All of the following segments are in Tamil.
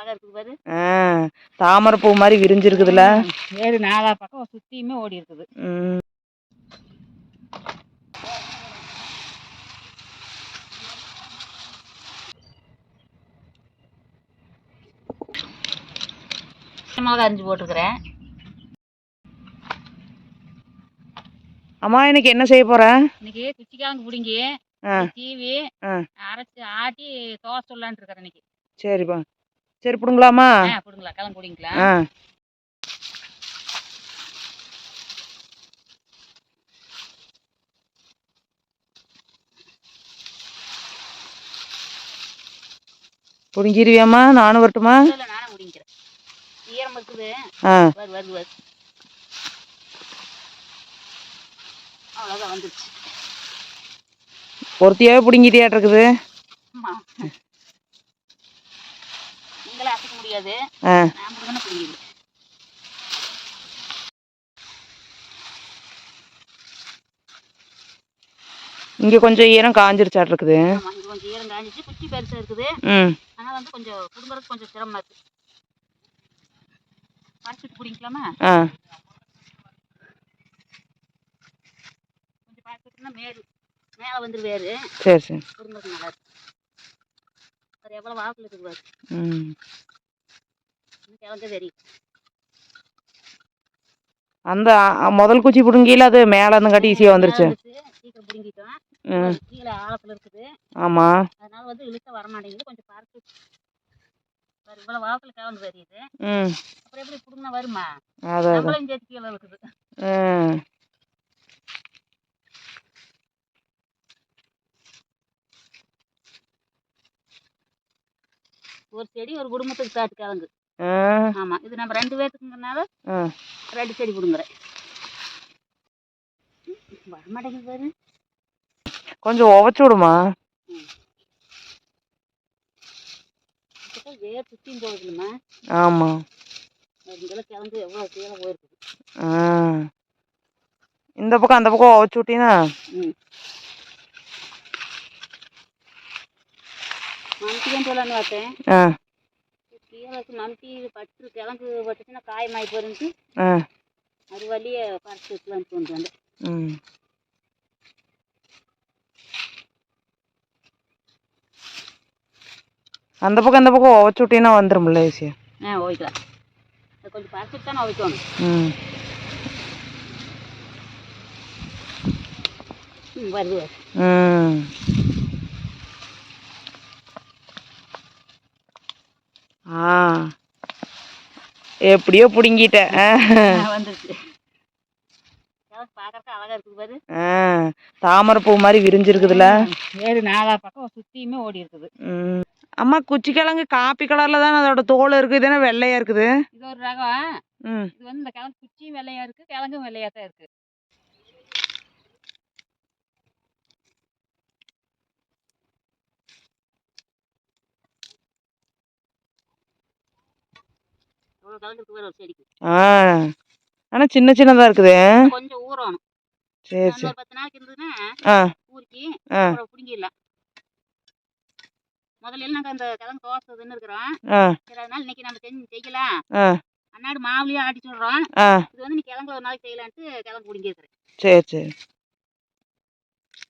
அழகா இருக்குது பாரு. ஆ தாமரை பூ மாதிரி விரிஞ்சிருக்குதுல. வேறு நாலா பக்கம் சுத்தியுமே ஓடி இருக்குது. ம். மிளகா அரிஞ்சு போட்டுருக்குறேன். அம்மா இன்னைக்கு என்ன செய்ய போற? இன்னைக்கு குச்சிக்கிழங்கு பிடுங்கி ஆ. அரைச்சி ஆட்டி தோசை சொல்லலான்ட்டு இருக்கிறேன் இன்னைக்கு. சரிப்பா. சரி பிடுங்கலாமா? ஆ பிடுங்களா பிடிங்களா பிடுங்கிருவியாம்மா? நானும் வரட்டுமா? இல்லை நானே பிடிங்கிறேன் ஈரம் இருக்குது. ஆ. வருது வருது வருது அவ்வளோதான் வந்துருச்சு. ஒருத்தியாவே அசைக்க முடியாது இங்கே கொஞ்சம் ஈரம் காஞ்சிருச்சாட்டிருக்குது ஆமாம் இது கொஞ்சம் ஈரம் காஞ்சிச்சு குச்சி பெருசாக இருக்குது. ம். ஆனால் வந்து கொஞ்சம் பிடுங்குறதுக்கு கொஞ்சம் சிரமமாக இருக்குது பறிச்சுட்டு பிடிக்கலாமா கொஞ்சம் பார்த்துட்டுனா மேல் மேலே வந்து வேறு சரி சரி. பிடுங்குறதுக்கு நல்லா இருக்கு. அது எவ்வளோ வாக்கில் இருக்குது கிழங்க தெரியும் அந்த முதல் குச்சி பிடுங்கில அது மேலே இருந்து காட்டி ஈஸியாக வந்துருச்சு. சீக்கிரம் பிடுங்கிட்டோம். கீழே ஆழத்தில் இருக்குது. ஆமாம் அதனால வந்து இழுக்க வர மாட்டேங்குது. கொஞ்சம் பார்த்து பாரு இவ்வளோ வாக்கில் கிழங்கு தெரியுது அப்புறம் எப்படி பிடுங்கினா வருமா? அதான் சேர்த்து கீழே இருக்குது ஒரு செடி ஒரு குடும்பத்துக்கு தாட்டு கிழங்கு. ஆ. ஆமாம் இது நம்ம ரெண்டு பேர்த்துக்குங்கிறனால ஆ. ரெண்டு செடி பிடுங்குறேன் வர மாட்டேங்குது பாரு. கொஞ்சம் உவச்சு விடுமா? வேர் போகுதுல்லம்மா ஆமாம் இங்கெல்லாம் கிழங்கு எவ்வளோ கீழே போயிருக்குது இந்த பக்கம் அந்த பக்கம் உவச்சு விட்டீங்கன்னா ம். மம்டியும் சொல்லலான்னு பார்த்தேன். கீழே மம்டி பட்டு கிழங்கு பட்டுச்சுன்னா காயமாயி போயிருந்துச்சு. ஆ. அது வழியே பறிச்சு வைக்கலான்னு கொண்டு வந்தேன் அந்த பக்கம் இந்த பக்கம் உவச்சு விட்டீங்கன்னா வந்துரும்ல ஈஸியாக ஆ ஓய்க்கலாம் அது கொஞ்சம் பறிச்சுட்டு தானே வைக்கணும் ம். வருது. ம் ஆ எப்படியோ பிடுங்கிட்ட ஆ ஆ, வந்துருச்சு கிழங்கு பார்க்கறதுக்கு அழகா இருக்குது பாரு. ஆ தாமரை பூ மாதிரி விரிஞ்சிருக்குதுல. வேறு நாலா பக்கம் சுற்றியுமே ஓடி இருக்குது. அம்மா குச்சி கிழங்கு காப்பி கலர்ல தானே அதோட தோல் இருக்குது இதுனா வெள்ளையா இருக்குது? இது ஒரு ரகம். ம். இது வந்து இந்த கிழங்கு குச்சியும் வெள்ளையா இருக்கு கிழங்கும் வெள்ளையா தான் இருக்கு இவ்வளோ கிழங்கு இருக்கு பாரு ஒரு செடிக்கு ஆ. ஆனா சின்ன சின்னதா இருக்குது. கொஞ்சம் ஊறணும். சரி சரி. இன்னொரு பத்து நாளைக்கு இருந்ததுன்னா ஆ. ஊறிக்கி பிடுங்கிடலாம். முதல்ல நாங்கள் அந்த கிழங்கு தோசை இருக்கிறோம். சரி அதனால இன்னைக்கு நம்ம செஞ்சு செய்யலாம். அன்னாடு மாவுலையும் ஆட்டி சொல்கிறோம் ஆ. இது வந்து நீ கிழங்கு ஒரு நாளைக்கு செய்யலான்ட்டு கிழங்கு பிடுங்கிருக்கிறேன் சரி சரி.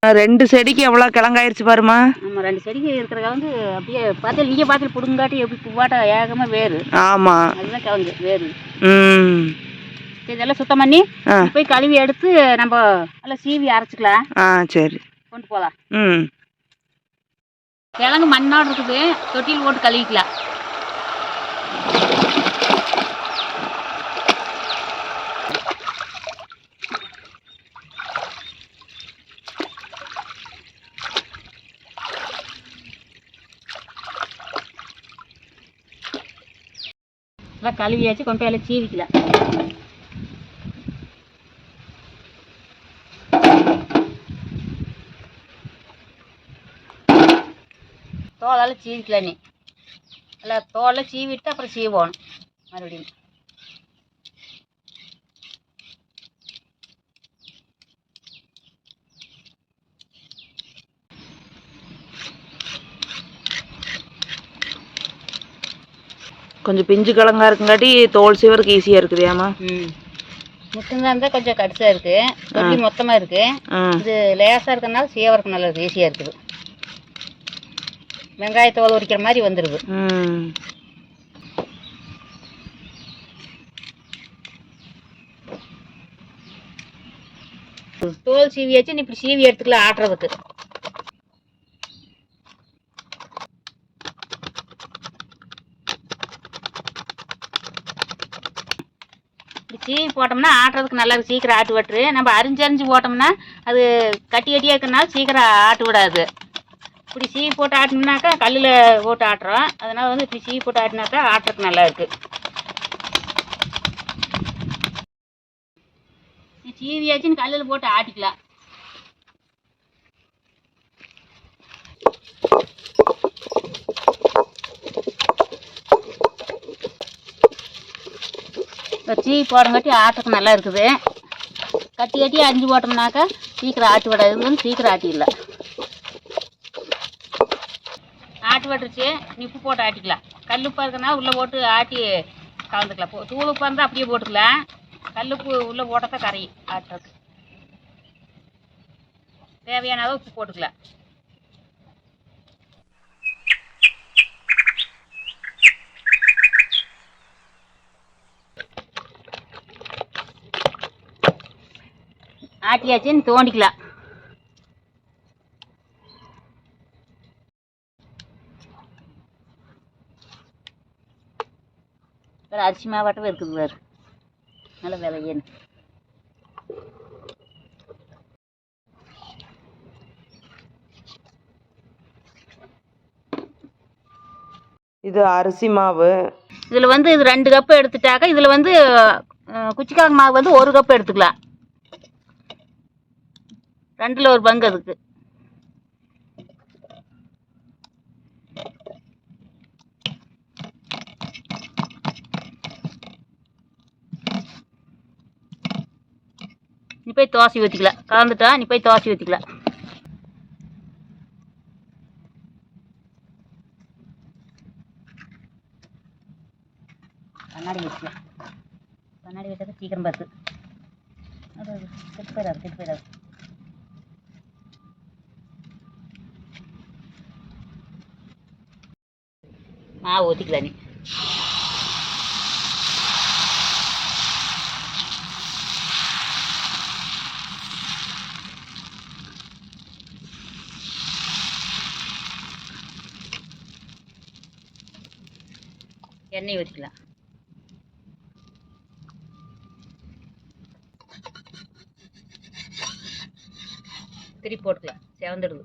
ரெண்டு செடிக்கு எவ்வளோ கிழங்காயிருச்சு பாருமா நம்ம ரெண்டு செடிக்கு இருக்கிற கிழங்கு அப்படியே பார்த்து நீங்கள் பார்த்து பிடுங்காட்டி எப்படி பூவாட்ட ஏகமாக வேறு. ஆமாம் அதுதான் கிழங்கு வேறு. ம். இதெல்லாம் சுத்தம் பண்ணி போய் கழுவி எடுத்து நம்ம நல்லா சீவி அரைச்சிக்கலாம். ஆ சரி. கொண்டு போகலாம் ம். கிழங்கு மண்ணோடு இருக்குது. தொட்டியில் போட்டு கழுவிக்கலாம். எல்லாம் கழுவியாச்சு கொண்டு போய் எல்லாம் சீவிக்கலாம் தோலெல்லாம் சீவிக்கலாம் நீ. எல்லாம் தோலை சீவிட்டு அப்புறம் சீவோணும் மறுபடியும். கொஞ்சம் பிஞ்சு கிழங்கா இருக்குங்காட்டி தோல் சீவருக்கு ஈஸியாக இருக்குதியாம்மா ம். முத்துந்தான் இருந்தால் கொஞ்சம் கடிசாக இருக்குது தொட்டி மொத்தமாக இருக்குது இது லேசாக இருக்கிறனால சீவருக்கு நல்லா ஈஸியாக இருக்குது. வெங்காயத்தோல் உரிக்கிற மாதிரி வந்துடுது தோல் சீவி வச்சு நீ இப்படி சீவி எடுத்துக்கலாம் ஆட்டுறதுக்கு. சீவி போட்டோம்னா ஆட்டுறதுக்கு நல்லா இருக்கு, சீக்கிரம் ஆட்டு விட்டுரு. நம்ம அரிஞ்சு அரிஞ்சு போட்டோம்னா அது கட்டி கட்டியாக இருக்கிறனால சீக்கிரம் ஆட்டு விடாது. இப்படி சீவி போட்டு ஆட்டினாக்கா கல்லில் போட்டு ஆட்டுறோம். அதனால் வந்து இப்படி சீவி போட்டு ஆட்டினாக்கா ஆட்டுறதுக்கு நல்லா இருக்கு. நீ சீவியாச்சுன்னு கல்லில் போட்டு ஆட்டிக்கலாம். வச்சு சீவி போடங்காட்டி ஆட்டுறதுக்கு நல்லா இருக்குது. கட்டி கட்டி அரிஞ்சு போட்டோம்னாக்கா சீக்கிரம் ஆட்டு விடாது இது சீக்கிரம் ஆட்டிடலாம். ஆட்டு விட்டுருச்சு. நீ உப்பு போட்டு ஆட்டிக்கலாம். கல் உப்பாக இருக்குன்னா உள்ளே போட்டு ஆட்டி கலந்துக்கலாம். போ- தூள் உப்பாக இருந்தால் அப்படியே போட்டுக்கலாம். கல் உப்பு உள்ளே போட்டால் தான் கரையும் ஆட்டுறதுக்கு. தேவையான அளவு உப்பு போட்டுக்கலாம். ஆட்டியாச்சுன்னு தோண்டிக்கலாம். வேறு அரிசி மாவாட்டமே இருக்குது வேறு நல்ல விலையேன்னு இது அரிசி மாவு. இதில் வந்து இது ரெண்டு கப்பு எடுத்துட்டாக்கா இதில் வந்து அஹ், குச்சிக்கிழங்கு மாவு வந்து ஒரு கப்பு எடுத்துக்கலாம். ரெண்டில் ஒரு பங்கு அதுக்கு. நீ போய் தோசை ஊற்றிக்கலாம் கலந்துட்டா நீ போய் தோசை ஊற்றிக்கலாம் கண்ணாடி வச்சுக்கலாம் கண்ணாடி வச்சா சீக்கிரம் பார்த்து. அது கெட்டு போயிடாது கெட்டு போயிடாது. மாவு ஊற்றிக்கலாம் நீ எண்ணெய் ஊற்றிக்கலாம் திருப்பி போட்டுக்கலாம் செவந்துடுது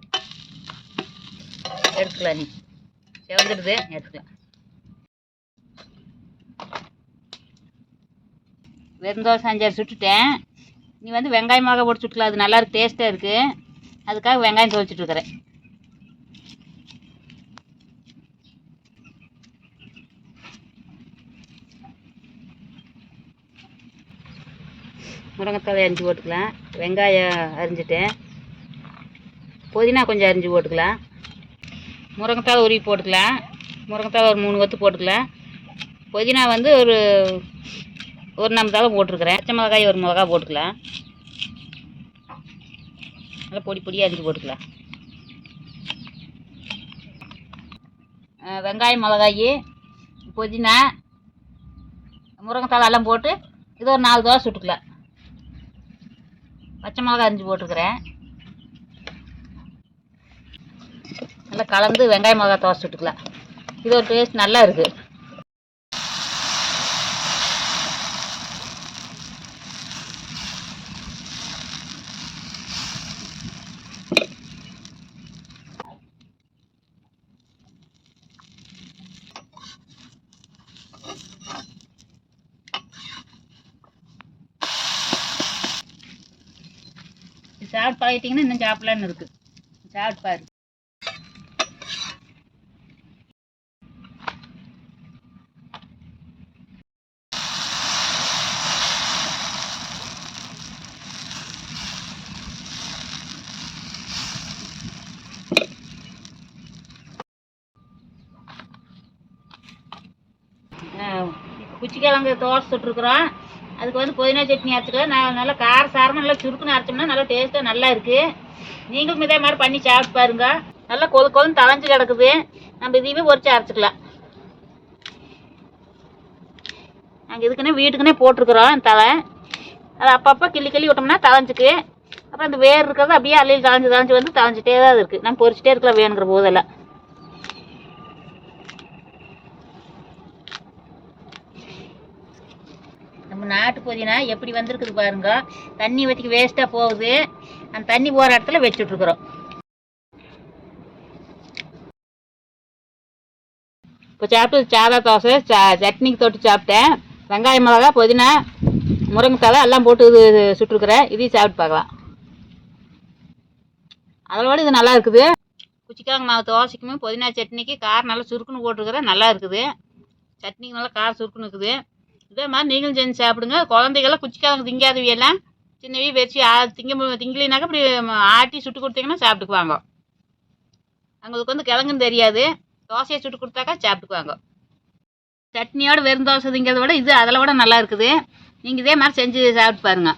எடுத்துக்கலாம் நீ செவந்துடுது எடுத்துக்கலாம் வெறுந்தோசை அஞ்சாறு சுட்டுட்டேன். நீ வந்து வெங்காயமாக போட்டு சுட்டுக்கலாம். அது நல்லா இருக்கு டேஸ்ட்டாக இருக்குது அதுக்காக வெங்காயம் துவைச்சிட்டு இருக்கிறேன். அரிஞ்சு போட்டுக்கலாம். வெங்காயம் அரிஞ்சிட்டேன். புதினா கொஞ்சம் அரிஞ்சு போட்டுக்கலாம். முருங்கைத்தாள் உருவி போட்டுக்கலாம் முருங்கைத்தாள் ஒரு மூணு கொத்து போட்டுக்கலாம் புதினா வந்து ஒரு ஒரு நம்ம தலை போட்டிருக்கிறேன். பச்சை மிளகாய் ஒரு மிளகா போட்டுக்கலாம் நல்லா பொடி பொடியாக அரிஞ்சு போட்டுக்கலாம் வெங்காயம் மிளகாய் புதினா முருங்கைத்தாள் எல்லாம் போட்டு இது ஒரு நாலு தோசை சுட்டுக்கலாம் பச்சை மிளகா அரிஞ்சு போட்டுக்கிறேன் நல்லா கலந்து வெங்காய மிளகா தோசை சுட்டுக்கலாம். இது ஒரு டேஸ்ட் நல்லா இருக்குது சாப்பிட்டு பழகிட்டிங்கன்னா இன்னும் சாப்பிடலான்னு இருக்குது சாப்பிட்டு பாரு. குச்சிக்கிழங்கு தோசை சுட்டுருக்குறோம். அதுக்கு வந்து புதினா சட்னி அரைச்சிக்கலாம். நான் நல்லா கார சாரமாக நல்லா சுருக்குன்னு அரைச்சோம்னா நல்லா டேஸ்ட்டாக நல்லா இருக்குது நீங்களும் இதே மாதிரி பண்ணி சாப்பிட்டு பாருங்க. நல்லா கொது கொதுன்னு தளைஞ்சு கிடக்குது. நம்ம இதையுமே பொறிச்சு அரைச்சிக்கலாம். நாங்கள் இதுக்குன்னே வீட்டுக்குன்னே போட்டிருக்குறோம் தலை அது அப்பப்போ கிள்ளி கிள்ளி விட்டோம்னா தளைஞ்சுக்கு அப்புறம் அந்த வேர் இருக்கிறது அப்படியே அள்ளியில் தளைஞ்சு தளைஞ்சு வந்து தலைஞ்சிட்டே தான் இருக்குது நம்ம பொரிச்சிட்டே இருக்கலாம் வேணுங்கிற போதெல்லாம். நம்ம நாட்டு புதினா எப்படி வந்திருக்குது பாருங்க. தண்ணி வத்திக்கு வேஸ்ட்டாக போகுது. அந்த தண்ணி போகிற இடத்துல வச்சுட்ருக்குறோம் இப்போ சாப்பிட்டு சாதா தோசை சா சட்னிக்கு தொட்டு சாப்பிட்டேன். வெங்காய மிளகா புதினா முருங்கைக்காய் எல்லாம் போட்டு இது சுட்டுருக்குறேன். இதையும் சாப்பிட்டு பார்க்கலாம். அதோட இது நல்லா இருக்குது. குச்சிக்காங்க மாவு தோசைக்குமே புதினா சட்னிக்கு காரம் நல்லா சுருக்குன்னு போட்டிருக்கிறேன். நல்லா இருக்குது. சட்னிக்கு நல்லா காரம் சுருக்குன்னு இருக்குது. இதே மாதிரி நீங்களும் செஞ்சு சாப்பிடுங்க. குழந்தைகள்லாம் குச்சிக்காரங்க திங்காதவி எல்லாம் சின்னவி வச்சு ஆ திங்க திங்கலினாக்கா இப்படி ஆட்டி சுட்டு கொடுத்தீங்கன்னா சாப்பிட்டுக்குவாங்க. அவங்களுக்கு வந்து கிழங்குன்னு தெரியாது. தோசையை சுட்டு கொடுத்தாக்கா சாப்பிட்டுக்குவாங்க. சட்னியோட வெறும் தோசை திங்கிறத விட இது அதில் விட நல்லா இருக்குது. நீங்கள் இதே மாதிரி செஞ்சு சாப்பிட்டு பாருங்கள்